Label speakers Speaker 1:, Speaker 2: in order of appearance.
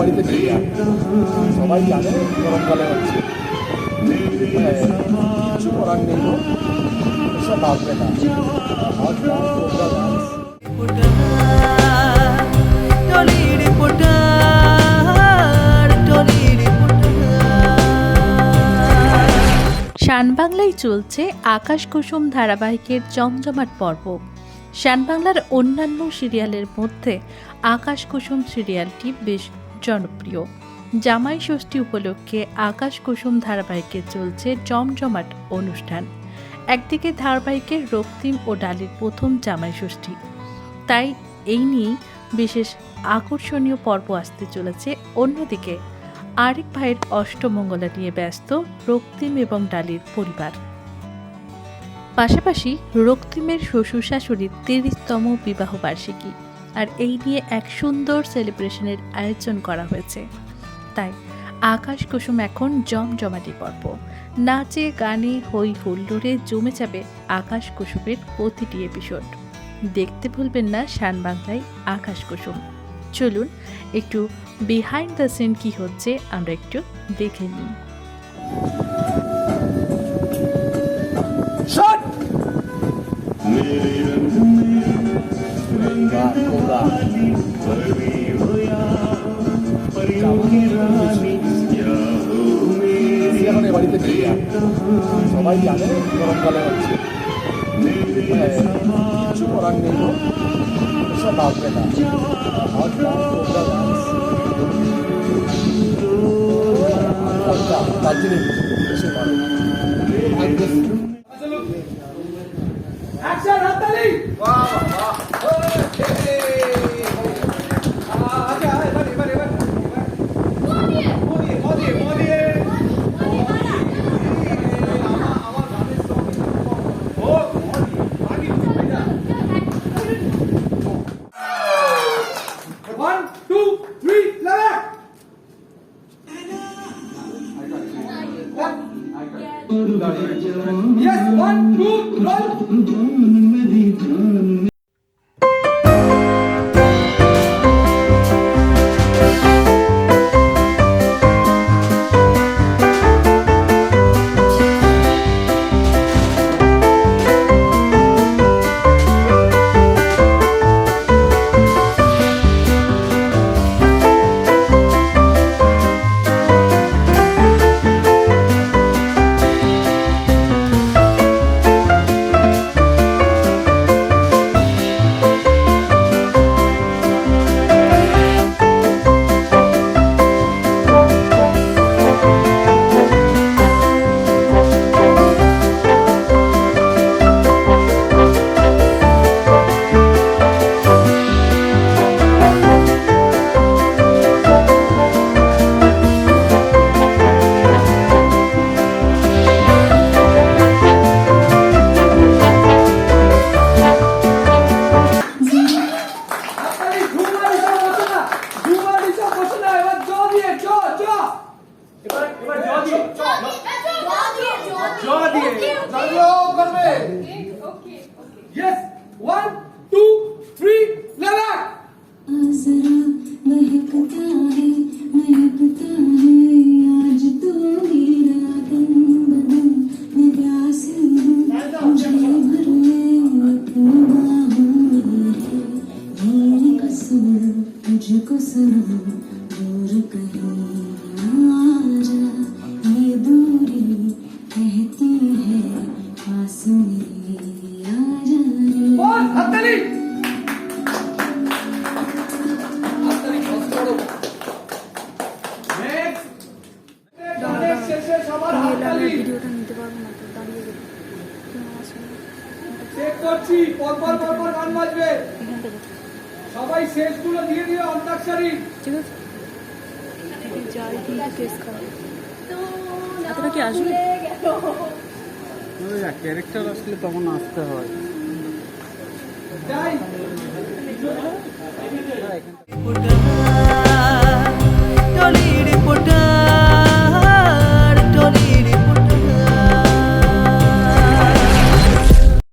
Speaker 1: বাড়িতে আর। সবাই জানে গরমকালে হচ্ছে কিছু করার নেই। এসব ভাববে না
Speaker 2: শানবাংলায় চলছে আকাশ কুসুম ধারাবাহিকের জমজমাট পর্ব। শানবাংলার অন্যান্য সিরিয়ালের মধ্যে আকাশ কুসুম সিরিয়ালটি বেশ জনপ্রিয়। জামাই ষষ্ঠী উপলক্ষে আকাশ কুসুম ধারাবাহিকে চলছে জমজমাট অনুষ্ঠান। একদিকে ধারাবাহিকের রক্তিম ও ডালির প্রথম জামাই ষষ্ঠী। তাই এই নিয়েই বিশেষ আকর্ষণীয় পর্ব আসতে চলেছে। অন্যদিকে আরেক ভাইয়ের অষ্টমঙ্গলা নিয়ে ব্যস্ত রক্তিম এবং ডালির পরিবার। পাশাপাশি রক্তিমের শ্বশুর শাশুড়ির তিরিশতম বিবাহ বার্ষিকী আর এই নিয়ে এক সুন্দর সেলিব্রেশনের আয়োজন করা হয়েছে। তাই আকাশ কুসুম এখন জমজমাটি পর্ব। নাচে, গানে হই হুল্লোড়ে জমে যাবে আকাশ কুসুমের প্রতিটি এপিসোড। দেখতে ভুলবেন না শান বাংলায় আকাশ কুসুম। চলুন একটু বিহাইন্ড দ্য সিন কি হচ্ছে আমরা একটু দেখে নিই
Speaker 1: বাড়িতে সবাই জানে গরমকালে হচ্ছে হ্যাঁ, কিছু করার নেই। এসব ভাববে না দার্জিলিং
Speaker 3: Yes, one. जॉ दिए चलो ऊपर में okay yes one two three लगा
Speaker 4: जरा महकता है महकता है आज तो मेरा तन बदन मैं प्यासी हूँ मुझे भर में डूबा हूँ
Speaker 3: ये कसूर मुझको सरो করছি পরপর পরপর গান বাজবে। সবাই শেষগুলো দিয়ে দিও অন্তাক্ষরী।
Speaker 5: ক্যারেক্টার আসলে তখন আসতে হয়।
Speaker 3: যাই।
Speaker 6: রিপোর্টার